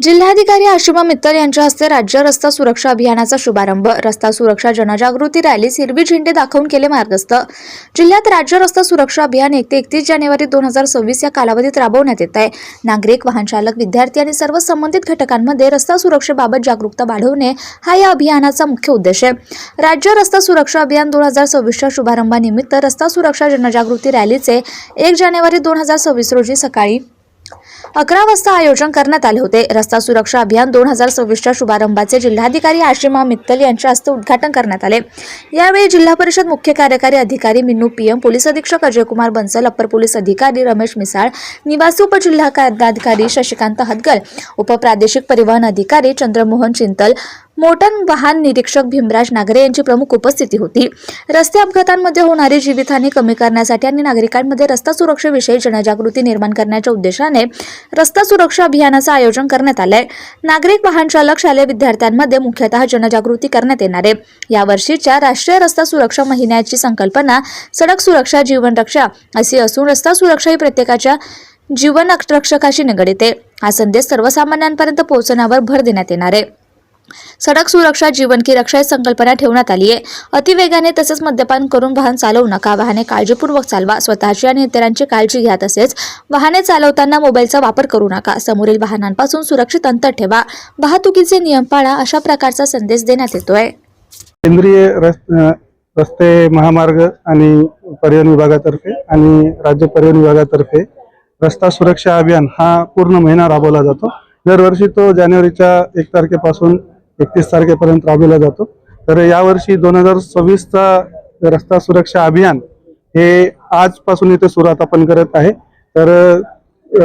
जिल्हाधिकारी आशिमा मित्तल यांच्या हस्ते राज्य रस्ता सुरक्षा अभियानाचा शुभारंभ. रस्ता सुरक्षा जनजागृती रॅलीस हिरवी झेंडे दाखवून केले मार्गस्थ. जिल्ह्यात राज्य रस्ता सुरक्षा अभियान एक ते एकतीस जानेवारी दोन हजार सव्वीस या कालावधीत राबवण्यात येत आहे. नागरिक वाहन चालक विद्यार्थी आणि सर्व संबंधित घटकांमध्ये रस्ता सुरक्षेबाबत जागरूकता वाढवणे हा या अभियानाचा मुख्य उद्देश आहे. राज्य रस्ता सुरक्षा अभियान दोन हजार सव्वीसच्या शुभारंभानिमित्त रस्ता सुरक्षा जनजागृती रॅलीचे एक जानेवारी दोन हजार सव्वीस रोजी सकाळी अकरा वाजता आयोजन करण्यात आले होते. रस्ता सुरक्षा अभियान दोन हजार सव्वीसच्या शुभारंभाचे जिल्हाधिकारी आशिमा मित्तल यांच्या हस्ते उद्घाटन करण्यात आले. यावेळी जिल्हा परिषद मुख्य कार्यकारी अधिकारी मिन्नू पीएम पोलीस अधीक्षक अजयकुमार बन्सल अप्पर पोलीस अधिकारी रमेश मिसाळ निवासी उपजिल्हा कार्याधिकारी शशिकांत हदगल उपप्रादेशिक परिवहन अधिकारी चंद्रमोहन चिंतल मोटर वाहन निरीक्षक भीमराज नागरे यांची प्रमुख उपस्थिती होती. रस्ते अपघातांमध्ये होणारी जीवितहानी कमी करण्यासाठी आणि नागरिकांमध्ये रस्ता सुरक्षेविषयी जनजागृती निर्माण करण्याच्या उद्देशाने रस्ता सुरक्षा अभियानाचं आयोजन करण्यात आलंय. नागरिक वाहन चालक शालेय विद्यार्थ्यांमध्ये मुख्यतः जनजागृती करण्यात येणार आहे. यावर्षीच्या राष्ट्रीय रस्ता सुरक्षा महिन्याची संकल्पना सडक सुरक्षा जीवन रक्षा अशी असून रस्ता सुरक्षा ही प्रत्येकाच्या जीवन रक्षकाशी निगडित आहे. हा संदेश सर्वसामान्यांपर्यंत पोहोचण्यावर भर देण्यात येणार आहे. सडक सुरक्षा जीवन की रक्षा ही संकल्पना ठेवण्यात आली आहे. अतिवेगाने तसेच मद्यपान करून वाहन चालवू नका. वाहने काळजीपूर्वक चालवा. स्वतःची आणि इतरांची काळजी घ्या तसेच वाहने चालवताना मोबाईलचा वापर करू नका. समोरील वाहनांपासून सुरक्षित अंतर ठेवा. वाहतुकीचे नियम पाळा अशा प्रकारचा संदेश देण्यात येतोय. केंद्रीय रस्ते महामार्ग आणि परिवहन विभागातर्फे आणि राज्य परिवहन विभागातर्फे रस्ता सुरक्षा अभियान हा पूर्ण महिना राबवला जातो. दरवर्षी तो जानेवारीच्या एक तारखेपासून एकतीस तारखेपर्यंत राबविला जातो. तर यावर्षी दोन हजार सव्वीसचा रस्ता सुरक्षा अभियान हे आजपासून इथे सुरुवात आपण करत आहे. तर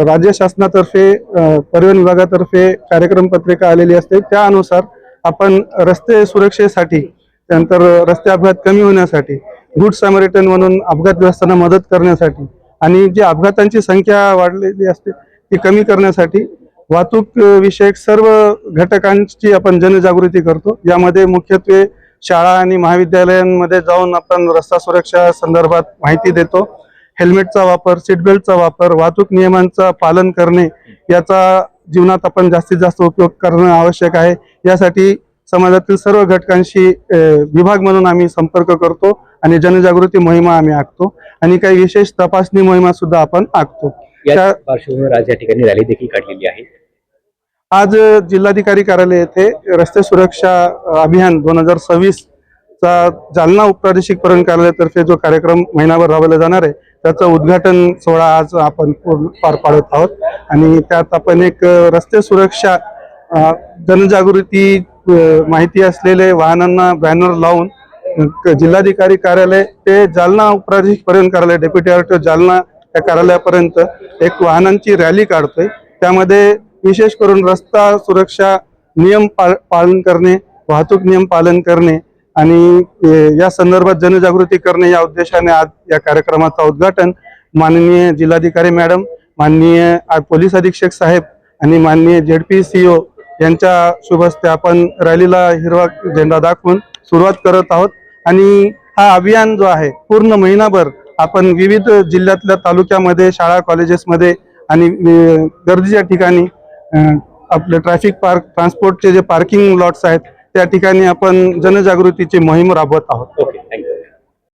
राज्य शासनातर्फे परिवहन विभागातर्फे कार्यक्रम पत्रिका आलेली असते. त्यानुसार आपण रस्ते सुरक्षेसाठी त्यानंतर रस्ते अपघात कमी होण्यासाठी गुड सॅमरिटन म्हणून अपघातग्रस्तांना मदत करण्यासाठी आणि जी अपघातांची संख्या वाढलेली असते ती कमी करण्यासाठी वाहतूक विषयक सर्व घटकांची आपण जनजागृती करतो. यामध्ये मुख्यत्वे शाळा आणि महाविद्यालयांमध्ये जाऊन आपण रस्ता सुरक्षा संदर्भात माहिती देतो. हेल्मेटचा वापर सीट बेल्टचा वापर वाहतूक नियमांचं पालन करणे याचा जीवनात आपण जास्तीत जास्त उपयोग करणं आवश्यक आहे. यासाठी समाजातील सर्व घटकांशी विभाग म्हणून आम्ही संपर्क करतो आणि जनजागृती मोहिमा आम्ही आखतो आणि काही विशेष तपासणी मोहिमा सुद्धा आपण आखतो. त्या- पार्श्वभूमीवर आज या ठिकाणी रॅली देखील काढलेली आहे. आज जिल्हाधिकारी कार्यालय येथे रस्ते सुरक्षा अभियान दोन हजार सव्वीस चा जालना उपप्रादेशिक परिवहन कार्यालयातर्फे जो कार्यक्रम महिनाभर राबवला जाणार आहे त्याचं उद्घाटन सोहळा आज आपण पूर्ण पार पाडत आहोत. आणि त्यात आपण एक रस्ते सुरक्षा जनजागृती माहिती असलेले वाहनांना बॅनर लावून जिल्हाधिकारी कार्यालय ते जालना उप्रादेशिक परिवहन कार्यालय डेप्युटी आर जालना या कार्यालयापर्यंत एक वाहनांची रॅली काढतोय. त्यामध्ये विशेष करून रस्ता सुरक्षा नियम पाळ पालन करणे वाहतूक नियम पालन करणे आणि या संदर्भात जनजागृती करणे या उद्देशाने आज या कार्यक्रमाचं उद्घाटन माननीय जिल्हाधिकारी मॅडम माननीय पोलीस अधीक्षक साहेब आणि माननीय जेड पी सी ओ यांच्या शुभ हस्ते आपण रॅलीला हिरवा झेंडा दाखवून सुरुवात करत आहोत. आणि हा अभियान जो आहे पूर्ण महिनाभर आपण विविध जिल्ह्यातल्या तालुक्यामध्ये शाळा कॉलेजेसमध्ये आणि गर्दीच्या ठिकाणी आपले ट्रॅफिक पार्क ट्रान्सपोर्टचे जे पार्किंग लॉट्स आहेत त्या ठिकाणी आपण जनजागृतीची मोहीम राबवत आहोत. Okay thank you